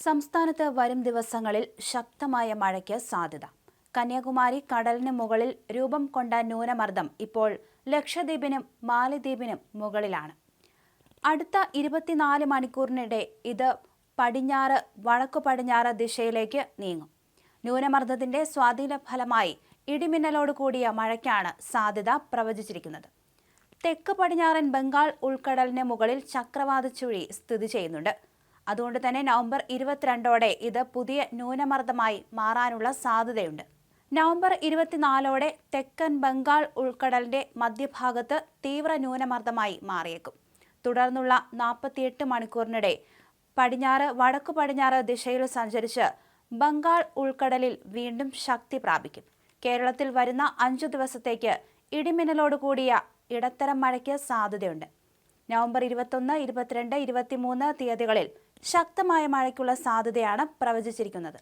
സംസ്ഥാനത്ത് വരും ദിവസങ്ങളിൽ ശക്തമായ മഴയ്ക്ക് സാധ്യത. കന്യാകുമാരി കടലിന് മുകളിൽ രൂപം കൊണ്ട ന്യൂനമർദ്ദം ഇപ്പോൾ ലക്ഷദ്വീപിനും മാലിദ്വീപിനും മുകളിലാണ്. അടുത്ത ഇരുപത്തിനാല് മണിക്കൂറിനിടെ ഇത് പടിഞ്ഞാറ് വടക്കു പടിഞ്ഞാറ് ദിശയിലേക്ക് നീങ്ങും. ന്യൂനമർദ്ദത്തിന്റെ സ്വാധീന ഫലമായി ഇടിമിന്നലോട് കൂടിയ മഴയ്ക്കാണ് സാധ്യത പ്രവചിച്ചിരിക്കുന്നത്. തെക്ക് പടിഞ്ഞാറൻ ബംഗാൾ ഉൾക്കടലിന് മുകളിൽ ചക്രവാത ചുഴി സ്ഥിതി ചെയ്യുന്നുണ്ട്. അതുകൊണ്ട് തന്നെ നവംബർ ഇരുപത്തിരണ്ടോടെ ഇത് പുതിയ ന്യൂനമർദ്ദമായി മാറാനുള്ള സാധ്യതയുണ്ട്. നവംബർ ഇരുപത്തിനാലോടെ തെക്കൻ ബംഗാൾ ഉൾക്കടലിന്റെ മധ്യഭാഗത്ത് തീവ്ര ന്യൂനമർദ്ദമായി മാറിയേക്കും. തുടർന്നുള്ള നാൽപ്പത്തിയെട്ട് മണിക്കൂറിനിടെ പടിഞ്ഞാറ് വടക്കു പടിഞ്ഞാറ് ദിശയിൽ സഞ്ചരിച്ച് ബംഗാൾ ഉൾക്കടലിൽ വീണ്ടും ശക്തി പ്രാപിക്കും. കേരളത്തിൽ വരുന്ന അഞ്ചു ദിവസത്തേക്ക് ഇടിമിന്നലോട് കൂടിയ ഇടത്തരം മഴയ്ക്ക് സാധ്യതയുണ്ട്. നവംബർ ഇരുപത്തൊന്ന് ഇരുപത്തിരണ്ട് ഇരുപത്തിമൂന്ന് തീയതികളിൽ ശക്തമായ മഴയ്ക്കുള്ള സാധ്യതയാണ് പ്രവചിച്ചിരിക്കുന്നത്